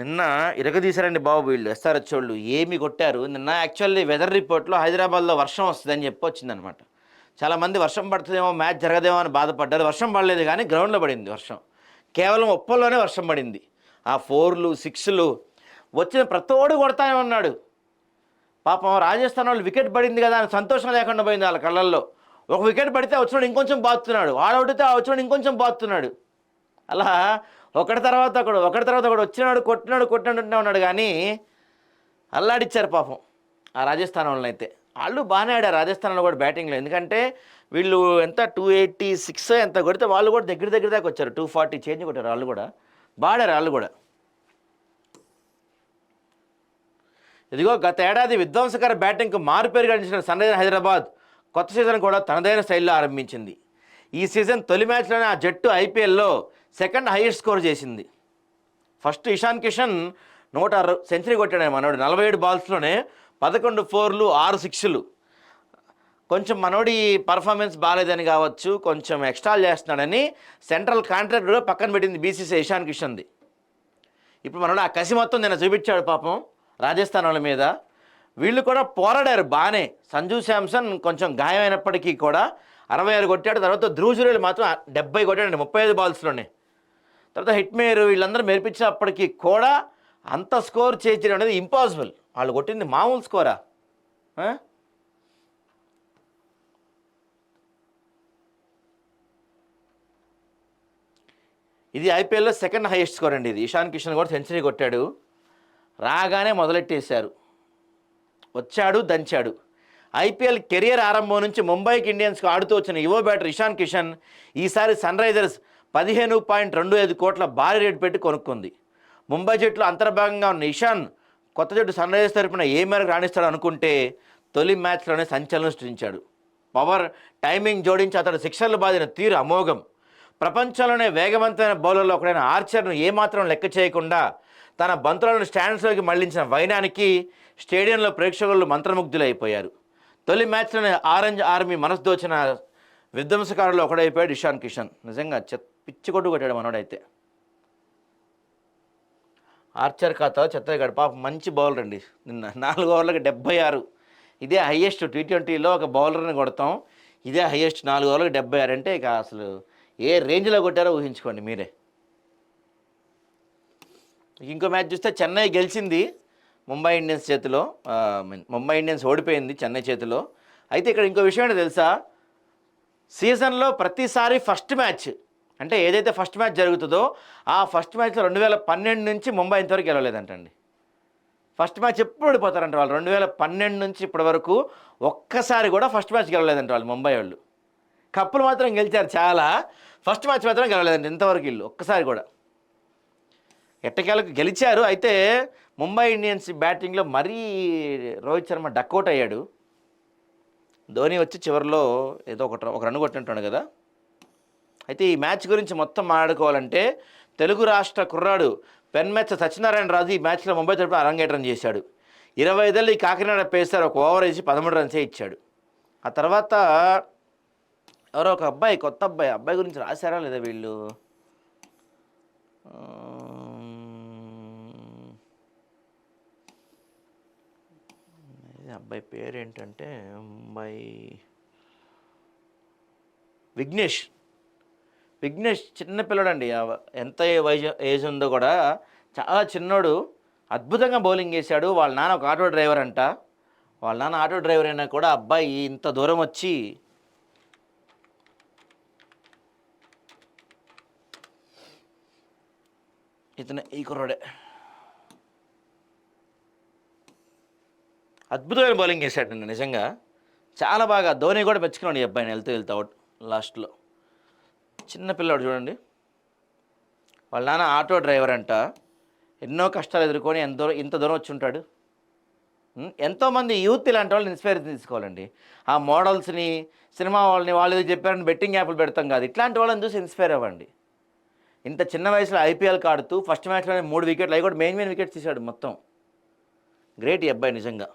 నిన్న ఇరగదీశారండి బాబు వీళ్ళు ఎస్ఆర్హెచ్ వాళ్ళు. ఏమి కొట్టారు? నిన్న యాక్చువల్లీ వెదర్ రిపోర్ట్లో హైదరాబాద్లో వర్షం వస్తుందని చెప్పి వచ్చిందనమాట. చాలామంది వర్షం పడుతుందేమో మ్యాచ్ జరగదేమో అని బాధపడ్డారు. వర్షం పడలేదు కానీ గ్రౌండ్లో పడింది వర్షం. కేవలం ఒప్పల్లోనే వర్షం పడింది. ఆ ఫోర్లు సిక్స్లు వచ్చిన ప్రతోడు కొడతానే ఉన్నాడు. పాపం రాజస్థాన్ వాళ్ళు వికెట్ పడింది కదా అని సంతోషం లేకుండా పోయింది వాళ్ళ కళ్ళల్లో. ఒక వికెట్ పడితే వచ్చినాడు ఇంకొంచెం బాతున్నాడు ఆడవుడితే వచ్చినాడు ఇంకొంచెం బాతున్నాడు అలా ఒకటి తర్వాత ఒకడు ఒకటి తర్వాత ఒకడు వచ్చినాడు కొట్టినాడు కొట్టినట్టు ఉన్నాడు కానీ అల్లాడిచ్చారు పాపం ఆ రాజస్థాన్ వాళ్ళని అయితే. వాళ్ళు బాగానే ఆడారు రాజస్థాన్లో కూడా బ్యాటింగ్లో. ఎందుకంటే వీళ్ళు ఎంత టూ ఎయిటీ సిక్స్ ఎంత కొడితే వాళ్ళు కూడా దగ్గర దగ్గర దాకా వచ్చారు. టూ ఫార్టీ చేంజ్ కొట్టారు వాళ్ళు కూడా. బాడారు వాళ్ళు కూడా. ఇదిగో గత ఏడాది విధ్వంసకర బ్యాటింగ్కు మారుపేరు గడించిన సన్ రైజర్ హైదరాబాద్ కొత్త సీజన్ కూడా తనదైన శైలిలో ఆరంభించింది. ఈ సీజన్ తొలి మ్యాచ్లోనే ఆ జట్టు ఐపీఎల్లో సెకండ్ హైయెస్ట్ స్కోర్ చేసింది. ఫస్ట్ ఇషాన్ కిషన్ నూట అరవై సెంచరీ కొట్టాడు మనోడు. నలభై ఏడు బాల్స్లోనే పదకొండు ఫోర్లు ఆరు సిక్స్లు. కొంచెం మనోడి పర్ఫార్మెన్స్ బాగాలేదని కావచ్చు కొంచెం ఎక్స్ట్రాల్ చేస్తున్నాడని సెంట్రల్ కాంట్రాక్ట్ కూడా పక్కన పెట్టింది బీసీసీ ఇషాన్ కిషన్ది. ఇప్పుడు మనోడు ఆ కసి మొత్తం నేను చూపించాడు పాపం రాజస్థాన్ వాళ్ళ మీద. వీళ్ళు కూడా పోరాడారు బాగానే. సంజు శాంసన్ కొంచెం గాయమైనప్పటికీ కూడా అరవై ఆరు కొట్టాడు తర్వాత ధ్రువ మాత్రం డెబ్బై కొట్టాడండి ముప్పై ఐదు బాల్స్లోనే. తర్వాత హిట్మేయర్ వీళ్ళందరూ మెరిపించినప్పటికీ కూడా అంత స్కోర్ చేయించడం అనేది ఇంపాసిబుల్. వాళ్ళు కొట్టింది మామూలు స్కోరా? ఇది ఐపీఎల్లో సెకండ్ హైయెస్ట్ స్కోర్ అండి ఇది. ఇషాన్ కిషన్ కూడా సెంచరీ కొట్టాడు. రాగానే మొదలెట్టేశారు. వచ్చాడు దంచాడు. ఐపీఎల్ కెరియర్ ఆరంభం నుంచి ముంబైకి ఇండియన్స్కి ఆడుతూ వచ్చిన యువ బ్యాటర్ ఇషాన్ కిషన్ ఈసారి సన్ రైజర్స్ పదిహేను పాయింట్ రెండు ఐదు కోట్ల భారీ రేటు పెట్టి కొనుక్కుంది. ముంబై జట్టులో అంతర్భాగంగా ఉన్న ఇషాన్ కొత్త జట్టు సన్ రైజర్స్ తరపున ఏ మేరకు రాణిస్తాడు అనుకుంటే తొలి మ్యాచ్లోనే సంచలనం సృష్టించాడు. పవర్ టైమింగ్ జోడించి అతడు శిక్షలు బాదిన తీరు అమోఘం. ప్రపంచంలోనే వేగవంతమైన బౌలర్లో ఒకడైన ఆర్చర్ను ఏమాత్రం లెక్క చేయకుండా తన బంతులను స్టాండ్స్లోకి మళ్ళించిన వైనానికి స్టేడియంలో ప్రేక్షకులు మంత్రముగ్ధులైపోయారు. తొలి మ్యాచ్లోనే ఆరెంజ్ ఆర్మీ మనసు దోచిన విధ్వంసకారులు ఒకడైపోయాడు ఇషాన్ కిషన్. నిజంగా చెత్త పిచ్చి కొట్టు కొట్టాడు మనోడైతే. ఆర్చర్ ఖాతా చెత్తగాడు పాప మంచి బౌలర్ అండి. నిన్న నాలుగు ఓవర్లకు డెబ్బై ఆరు. ఇదే హయ్యెస్ట్ టీ ట్వంటీలో ఒక బౌలర్ని కొడతాం. ఇదే హయ్యెస్ట్ నాలుగు ఓవర్లకు డెబ్బై ఆరు అంటే ఇక అసలు ఏ రేంజ్లో కొట్టారో ఊహించుకోండి మీరే. ఇంకో మ్యాచ్ చూస్తే చెన్నై గెలిచింది ముంబై ఇండియన్స్ చేతిలో. ముంబై ఇండియన్స్ ఓడిపోయింది చెన్నై చేతిలో. అయితే ఇక్కడ ఇంకో విషయం ఏంటో తెలుసా? సీజన్లో ప్రతిసారి ఫస్ట్ మ్యాచ్ అంటే ఏదైతే ఫస్ట్ మ్యాచ్ జరుగుతుందో ఆ ఫస్ట్ మ్యాచ్లో రెండు వేల పన్నెండు నుంచి ముంబై ఇంతవరకు గెలవలేదంటండి. ఫస్ట్ మ్యాచ్ ఎప్పుడు ఓడిపోతారంట వాళ్ళు. రెండు వేల పన్నెండు నుంచి ఇప్పటి వరకు ఒక్కసారి కూడా ఫస్ట్ మ్యాచ్ గెలవలేదంట వాళ్ళు ముంబై వాళ్ళు. కప్పులు మాత్రం గెలిచారు చాలా. ఫస్ట్ మ్యాచ్ మాత్రం గెలవలేదండి ఇంతవరకు వీళ్ళు. ఒక్కసారి కూడా. ఎట్టకేలకు గెలిచారు. అయితే ముంబై ఇండియన్స్ బ్యాటింగ్లో మరీ రోహిత్ శర్మ డక్అవుట్ అయ్యాడు. ధోని వచ్చి చివరిలో ఏదో ఒక ఒక రన్ కొట్టినట్టు కదా. అయితే ఈ మ్యాచ్ గురించి మొత్తం మాట్లాడుకోవాలంటే తెలుగు రాష్ట్ర కుర్రాడు పెన్మెచ్చ సత్యనారాయణ రాజు ఈ మ్యాచ్లో ముంబై తరపున అరంగేట్రం చేశాడు. ఇరవై ఐదేళ్ళు ఈ కాకినాడ పేసారు ఒక ఓవర్ వేసి పదమూడు రన్సే ఇచ్చాడు. ఆ తర్వాత ఎవరో ఒక అబ్బాయి కొత్త అబ్బాయి అబ్బాయి గురించి రాశారా లేదా వీళ్ళు? అబ్బాయి పేరు ఏంటంటే విఘ్నేష్. విఘ్నేష్ చిన్న పిల్లడండి. ఎంత వయసు ఏజ్ ఉందో కూడా చాలా చిన్నోడు. అద్భుతంగా బౌలింగ్ చేశాడు. వాళ్ళ నాన్న ఒక ఆటో డ్రైవర్ అంట. వాళ్ళ నాన్న ఆటో డ్రైవర్ అయినా కూడా అబ్బాయి ఇంత దూరం వచ్చి ఇతను ఈ కుర్రోడే. అద్భుతమైన బౌలింగ్ చేశాడు నిన్న నిజంగా. చాలా బాగా ధోని కూడా మెచ్చుకున్నాడు ఈ అబ్బాయిని వెళ్తూ వెళ్తూ అవుట్ లాస్ట్లో. చిన్న పిల్లాడు చూడండి. వాళ్ళ నాన్న ఆటో డ్రైవర్ అంట. ఎన్నో కష్టాలు ఎదుర్కొని ఎంత దూరం ఇంత దూరం వచ్చి ఉంటాడు. ఎంతోమంది యూత్ ఇలాంటి వాళ్ళని ఇన్స్పైర్ తీసుకోవాలండి. ఆ మోడల్స్ని సినిమా వాళ్ళని వాళ్ళు ఏదో చెప్పారని బెట్టింగ్ యాప్లు పెడతాం కాదు. ఇట్లాంటి వాళ్ళని చూసి ఇన్స్పైర్ అవ్వండి. ఇంత చిన్న వయసులో ఐపీఎల్ ఆడుతూ ఫస్ట్ మ్యాచ్లోనే మూడు వికెట్లు అవి కూడా మెయిన్ మెయిన్ వికెట్స్ తీశాడు మొత్తం. గ్రేట్ ఈ అబ్బాయి నిజంగా.